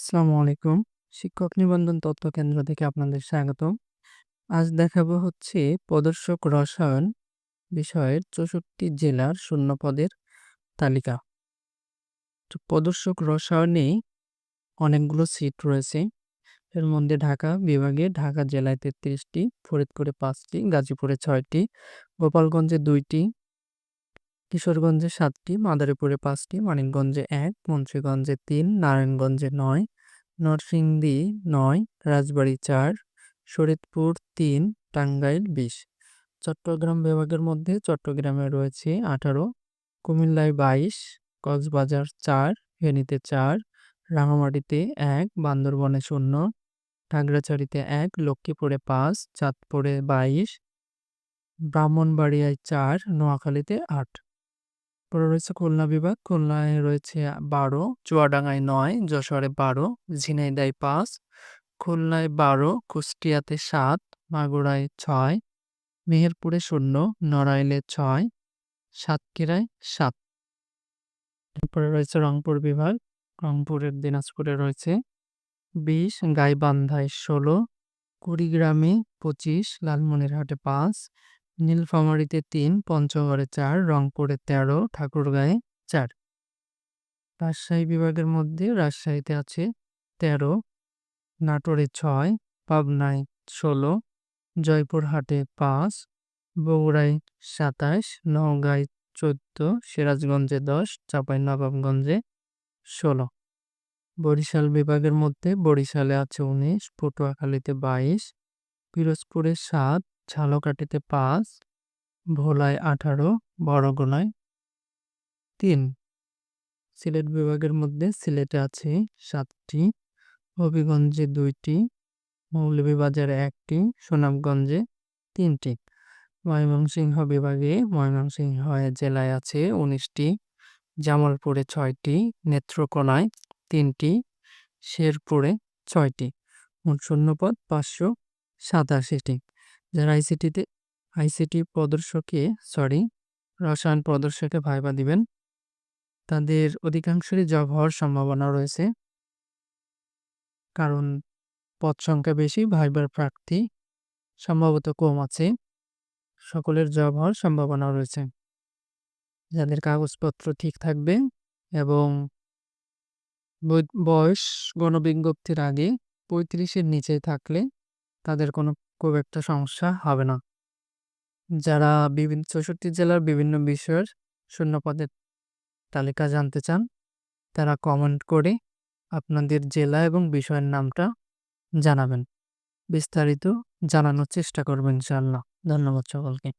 আসসালামু আলাইকুম। শিক্ষক নিবন্ধন তথ্য কেন্দ্র থেকে আপনাদের স্বাগতম। আজ দেখাবো হচ্ছে প্রদর্শক রসায়ন বিষয়ের চৌষট্টি জেলার শূন্য পদের তালিকা। তো প্রদর্শক রসায়নে অনেকগুলো সিট রয়েছে। এর মধ্যে ঢাকা বিভাগে ঢাকা জেলায় তেত্রিশটি ফরিদপুরে পাঁচটি, গাজীপুরে ছয়টি, গোপালগঞ্জে দুইটি কিশোরগঞ্জে সাতটি, মাদারীপুরে পাঁচটি, মানিকগঞ্জে এক, মুন্সীগঞ্জে তিন, নারায়ণগঞ্জে নয়, নরসিংদী নয়, রাজবাড়ী চার, শরীদপুর তিন, টাঙ্গাইল বিশ। চট্টগ্রাম বিভাগের মধ্যে চট্টগ্রামে রয়েছে আঠারো, কুমিল্লায় বাইশ, কক্সবাজার চার, ফেনীতে চার, রাঙামাটিতে এক, বান্দরবনে শূন্য, খাগড়াছড়িতে এক, লক্ষ্মীপুরে পাঁচ, চাঁদপুরে বাইশ, ব্রাহ্মণবাড়িয়ায় চার, নোয়াখালীতে আট। পরে রয়েছে খুলনা বিভাগ। খুলনায় রয়েছে বারো, চুয়াডাঙ্গায় নয়, যশোরে বারো, ঝিনাইদায় পাঁচ, খুলনায় বারো, কুষ্টিয়াতে সাত, মাগুরায় ছয়, মেহেরপুরে শূন্য, নড়াইলে ছয়, সাতক্ষীরায় সাত। তারপরে রয়েছে রংপুর বিভাগ। রংপুরের দিনাজপুরে রয়েছে বিশ, গাইবান্ধায় ষোলো, কুড়িগ্রামে পঁচিশ, লালমনিরহাটে পাঁচ নীলফামারীতে তিন, পঞ্চগড়ে চার, রংপুরে তেরো, ঠাকুরগাঁয়ে চার। রাজশাহী বিভাগের মধ্যে রাজশাহীতে আছে তেরো, নাটোরে ছয়, পাবনায় ষোলো, জয়পুরহাটে পাঁচ, বগুড়ায় সাতাশ, নওগাঁয় চোদ্দ, সিরাজগঞ্জে দশ চাঁপাইনবাবগঞ্জে ষোলো। বরিশাল বিভাগের মধ্যে বরিশালে আছে উনিশ, পটুয়াখালীতে বাইশ, পিরোজপুরে সাত ঝালকাঠিতে পাঁচ, ভোলায় আঠারো বরগুনায় তিন। সিলেট বিভাগের মধ্যে সিলেটে আছে সাতটি, হবিগঞ্জে দুইটি, মৌলভীবাজারে একটি, সুনামগঞ্জে তিনটি। ময়মনসিংহ বিভাগে ময়মনসিংহ জেলায় আছে উনিশটি, জামালপুরে ছয়টি, নেত্রকোনায় তিনটি, শেরপুরে ছয়টি। মোট শূন্যপদ পাঁচশো সাতাশিটি। যারা আইসিটিতে, আইসিটি প্রদর্শকে সরি রসায়ন প্রদর্শকে ভাইবা দিবেন, তাদের অধিকাংশেরই জব হওয়ার সম্ভাবনা রয়েছে। কারণ পদ সংখ্যা বেশি, ভাইবার প্রার্থী সম্ভবত কম আছে। সকলের জব হওয়ার সম্ভাবনা রয়েছে। যাদের কাগজপত্র ঠিক থাকবে এবং বয়স গণবিজ্ঞপ্তির আগে পঁয়ত্রিশের নিচে থাকলে তাদের কোনো খুব একটা সমস্যা হবে না। যারা বিভিন্ন চৌষট্টি জেলার বিভিন্ন বিষয়ের শূন্যপদের তালিকা জানতে চান, তারা কমেন্ট করে আপনাদের জেলা এবং বিষয়ের নামটা জানাবেন। বিস্তারিত জানানোর চেষ্টা করবেন ইনশাআল্লাহ। ধন্যবাদ সকলকে।